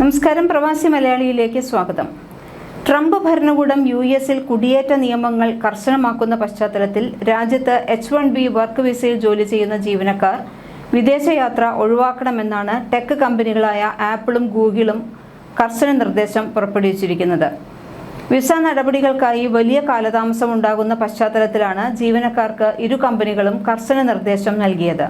നമസ്കാരം. പ്രവാസി മലയാളിയിലേക്ക് സ്വാഗതം. ട്രംപ് ഭരണകൂടം യു എസിൽ കുടിയേറ്റ നിയമങ്ങൾ കർശനമാക്കുന്ന പശ്ചാത്തലത്തിൽ രാജ്യത്ത് എച്ച് വൺ ബി വർക്ക് വിസയിൽ ജോലി ചെയ്യുന്ന ജീവനക്കാർ വിദേശയാത്ര ഒഴിവാക്കണമെന്നാണ് ടെക് കമ്പനികളായ ആപ്പിളും ഗൂഗിളും കർശന നിർദ്ദേശം പുറപ്പെടുവിച്ചിരിക്കുന്നത്. വിസ നടപടികൾക്കായി വലിയ കാലതാമസം ഉണ്ടാകുന്ന പശ്ചാത്തലത്തിലാണ് ജീവനക്കാർക്ക് ഇരു കമ്പനികളും കർശന നിർദ്ദേശം നൽകിയത്.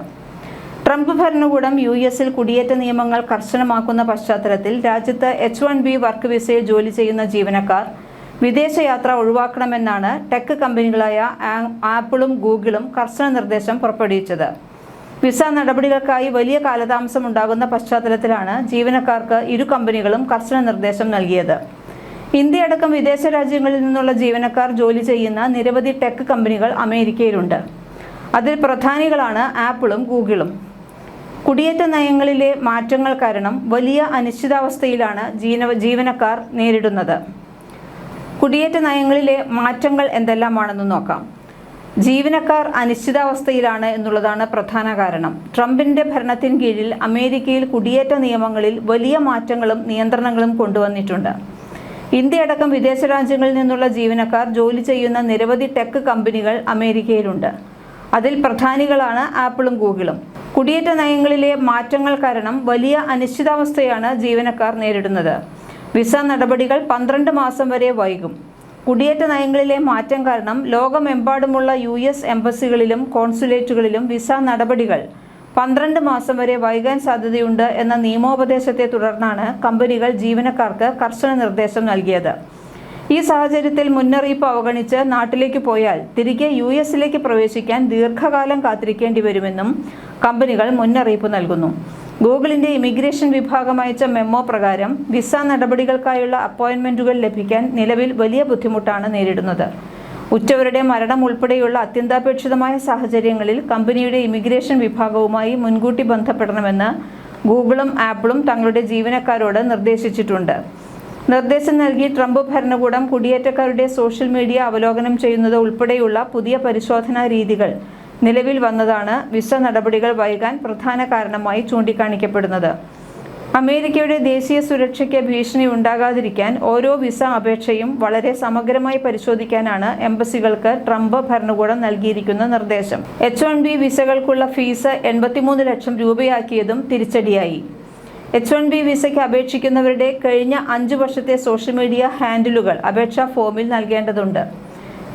ട്രംപ് ഭരണകൂടം യു എസിൽ കുടിയേറ്റ നിയമങ്ങൾ കർശനമാക്കുന്ന പശ്ചാത്തലത്തിൽ രാജ്യത്ത് എച്ച് വൺ ബി വർക്ക് വിസയിൽ ജോലി ചെയ്യുന്ന ജീവനക്കാർ വിദേശയാത്ര ഒഴിവാക്കണമെന്നാണ് ടെക് കമ്പനികളായ ആപ്പിളും ഗൂഗിളും കർശന നിർദ്ദേശം പുറപ്പെടുവിച്ചത്. വിസ നടപടികൾക്കായി വലിയ കാലതാമസം ഉണ്ടാകുന്ന പശ്ചാത്തലത്തിലാണ് ജീവനക്കാർക്ക് ഇരു കമ്പനികളും കർശന നിർദ്ദേശം നൽകിയത്. ഇന്ത്യയടക്കം വിദേശ രാജ്യങ്ങളിൽ നിന്നുള്ള ജീവനക്കാർ ജോലി ചെയ്യുന്ന നിരവധി ടെക് കമ്പനികൾ അമേരിക്കയിലുണ്ട്. അതിൽ പ്രധാനികളാണ് ആപ്പിളും ഗൂഗിളും. കുടിയേറ്റ നയങ്ങളിലെ മാറ്റങ്ങൾ കാരണം വലിയ അനിശ്ചിതാവസ്ഥയിലാണ് ജീവന ജീവനക്കാർ നേരിടുന്നത്. കുടിയേറ്റ നയങ്ങളിലെ മാറ്റങ്ങൾ എന്തെല്ലാമാണെന്ന് നോക്കാം. ജീവനക്കാർ അനിശ്ചിതാവസ്ഥയിലാണ് എന്നുള്ളതാണ് പ്രധാന കാരണം. ട്രംപിന്റെ ഭരണത്തിന് കീഴിൽ അമേരിക്കയിൽ കുടിയേറ്റ നിയമങ്ങളിൽ വലിയ മാറ്റങ്ങളും നിയന്ത്രണങ്ങളും കൊണ്ടുവന്നിട്ടുണ്ട്. ഇന്ത്യയടക്കം വിദേശ രാജ്യങ്ങളിൽ നിന്നുള്ള ജീവനക്കാർ ജോലി ചെയ്യുന്ന നിരവധി ടെക് കമ്പനികൾ അമേരിക്കയിലുണ്ട്. അതിൽ പ്രധാനികളാണ് ആപ്പിളും ഗൂഗിളും. കുടിയേറ്റ നയങ്ങളിലെ മാറ്റങ്ങൾ കാരണം വലിയ അനിശ്ചിതാവസ്ഥയാണ് ജീവനക്കാർ നേരിടുന്നത്. വിസ നടപടികൾ പന്ത്രണ്ട് മാസം വരെ വൈകും. കുടിയേറ്റ നയങ്ങളിലെ മാറ്റം കാരണം ലോകമെമ്പാടുമുള്ള യു എസ് എംബസികളിലും കോൺസുലേറ്റുകളിലും വിസ നടപടികൾ പന്ത്രണ്ട് മാസം വരെ വൈകാൻ സാധ്യതയുണ്ട് എന്ന നിയമോപദേശത്തെ തുടർന്നാണ് കമ്പനികൾ ജീവനക്കാർക്ക് കർശന നിർദ്ദേശം നൽകിയത്. ഈ സാഹചര്യത്തിൽ മുന്നറിയിപ്പ് അവഗണിച്ച് നാട്ടിലേക്ക് പോയാൽ തിരികെ യു എസിലേക്ക് പ്രവേശിക്കാൻ ദീർഘകാലം കാത്തിരിക്കേണ്ടി വരുമെന്നും കമ്പനികൾ മുന്നറിയിപ്പ് നൽകുന്നു. ഗൂഗിളിന്റെ ഇമിഗ്രേഷൻ വിഭാഗം അയച്ച മെമ്മോ പ്രകാരം വിസ നടപടികൾക്കായുള്ള അപ്പോയിന്റ്മെന്റുകൾ ലഭിക്കാൻ നിലവിൽ വലിയ ബുദ്ധിമുട്ടാണ് നേരിടുന്നത്. ഉറ്റവരുടെ മരണം ഉൾപ്പെടെയുള്ള അത്യന്താപേക്ഷിതമായ സാഹചര്യങ്ങളിൽ കമ്പനിയുടെ ഇമിഗ്രേഷൻ വിഭാഗവുമായി മുൻകൂട്ടി ബന്ധപ്പെടണമെന്ന് ഗൂഗിളും ആപ്പിളും തങ്ങളുടെ ജീവനക്കാരോട് നിർദ്ദേശിച്ചിട്ടുണ്ട്. നിർദ്ദേശം നൽകി ട്രംപ് ഭരണകൂടം കുടിയേറ്റക്കാരുടെ സോഷ്യൽ മീഡിയ അവലോകനം ചെയ്യുന്നത് ഉൾപ്പെടെയുള്ള പുതിയ പരിശോധനാ രീതികൾ നിലവിൽ വന്നതാണ്. വിസ നടപടികൾ വൈകാൻ പ്രധാന കാരണമായി ചൂണ്ടിക്കാണിക്കപ്പെടുന്നത്. അമേരിക്കയുടെ ദേശീയ സുരക്ഷയ്ക്ക് ഭീഷണി ഉണ്ടാകാതിരിക്കാൻ ഓരോ വിസ അപേക്ഷയും വളരെ സമഗ്രമായി പരിശോധിക്കാനാണ് എംബസികൾക്ക് ട്രംപ് ഭരണകൂടം നൽകിയിരിക്കുന്ന നിർദ്ദേശം. എച്ച് വൺ ബി വിസകൾക്കുള്ള ഫീസ് എൺപത്തിമൂന്ന് ലക്ഷം രൂപയാക്കിയതും തിരിച്ചടിയായി. എച്ച് വൺ ബി വിസയ്ക്ക് അപേക്ഷിക്കുന്നവരുടെ കഴിഞ്ഞ അഞ്ച് വർഷത്തെ സോഷ്യൽ മീഡിയ ഹാൻഡിലുകൾ അപേക്ഷാ ഫോമിൽ നൽകേണ്ടതുണ്ട്.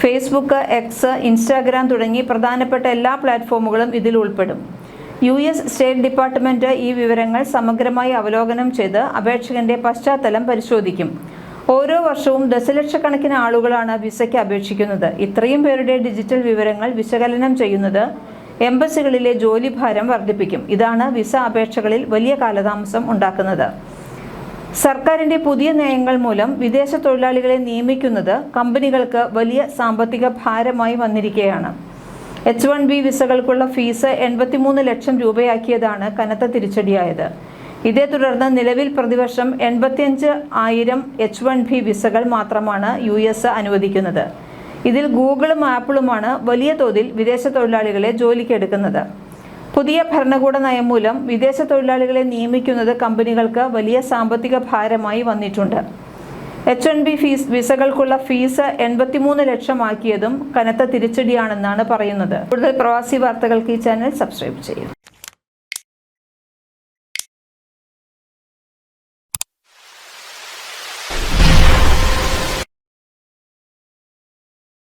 ഫേസ്ബുക്ക് എക്സ് ഇൻസ്റ്റാഗ്രാം തുടങ്ങി പ്രധാനപ്പെട്ട എല്ലാ പ്ലാറ്റ്ഫോമുകളും ഇതിൽ ഉൾപ്പെടും. യു എസ് സ്റ്റേറ്റ് ഡിപ്പാർട്ട്മെന്റ് ഈ വിവരങ്ങൾ സമഗ്രമായി അവലോകനം ചെയ്ത് അപേക്ഷകന്റെ പശ്ചാത്തലം പരിശോധിക്കും. ഓരോ വർഷവും ദശലക്ഷക്കണക്കിന് ആളുകളാണ് വിസയ്ക്ക് അപേക്ഷിക്കുന്നത്. ഇത്രയും പേരുടെ ഡിജിറ്റൽ വിവരങ്ങൾ വിശകലനം ചെയ്യുന്നത് എംബസികളിലെ ജോലിഭാരം വർദ്ധിപ്പിക്കും. ഇതാണ് വിസ അപേക്ഷകളിൽ വലിയ കാലതാമസം ഉണ്ടാക്കുന്നത്. സർക്കാരിന്റെ പുതിയ നയങ്ങൾ മൂലം വിദേശ തൊഴിലാളികളെ നിയമിക്കുന്നത് കമ്പനികൾക്ക് വലിയ സാമ്പത്തിക ഭാരമായി വന്നിരിക്കുകയാണ്. എച്ച് വൺ ബി വിസകൾക്കുള്ള ഫീസ് എൺപത്തിമൂന്ന് ലക്ഷം രൂപയാക്കിയതാണ് കനത്ത തിരിച്ചടിയായത്. ഇതേ തുടർന്ന് നിലവിൽ പ്രതിവർഷം എൺപത്തിയഞ്ച് ആയിരം എച്ച് വൺ ബി വിസകൾ മാത്രമാണ് യു എസ് അനുവദിക്കുന്നത്. ഇതിൽ ഗൂഗിളും ആപ്പിളുമാണ് വലിയ തോതിൽ വിദേശ തൊഴിലാളികളെ ജോലിക്കെടുക്കുന്നത് പുതിയ ഭരണകൂട നയം മൂലം വിദേശ തൊഴിലാളികളെ നിയമിക്കുന്നത് കമ്പനികൾക്ക് വലിയ സാമ്പത്തിക ഭാരമായി വന്നിട്ടുണ്ട്. എച്ച് എൻ ബി ഫീസ് വിസകൾക്കുള്ള ഫീസ് എൺപത്തിമൂന്ന് ലക്ഷമാക്കിയതും കനത്ത തിരിച്ചടിയാണെന്നാണ് പറയുന്നത്. കൂടുതൽ പ്രവാസി വാർത്തകൾക്ക് ഈ ചാനൽ സബ്സ്ക്രൈബ് ചെയ്യും.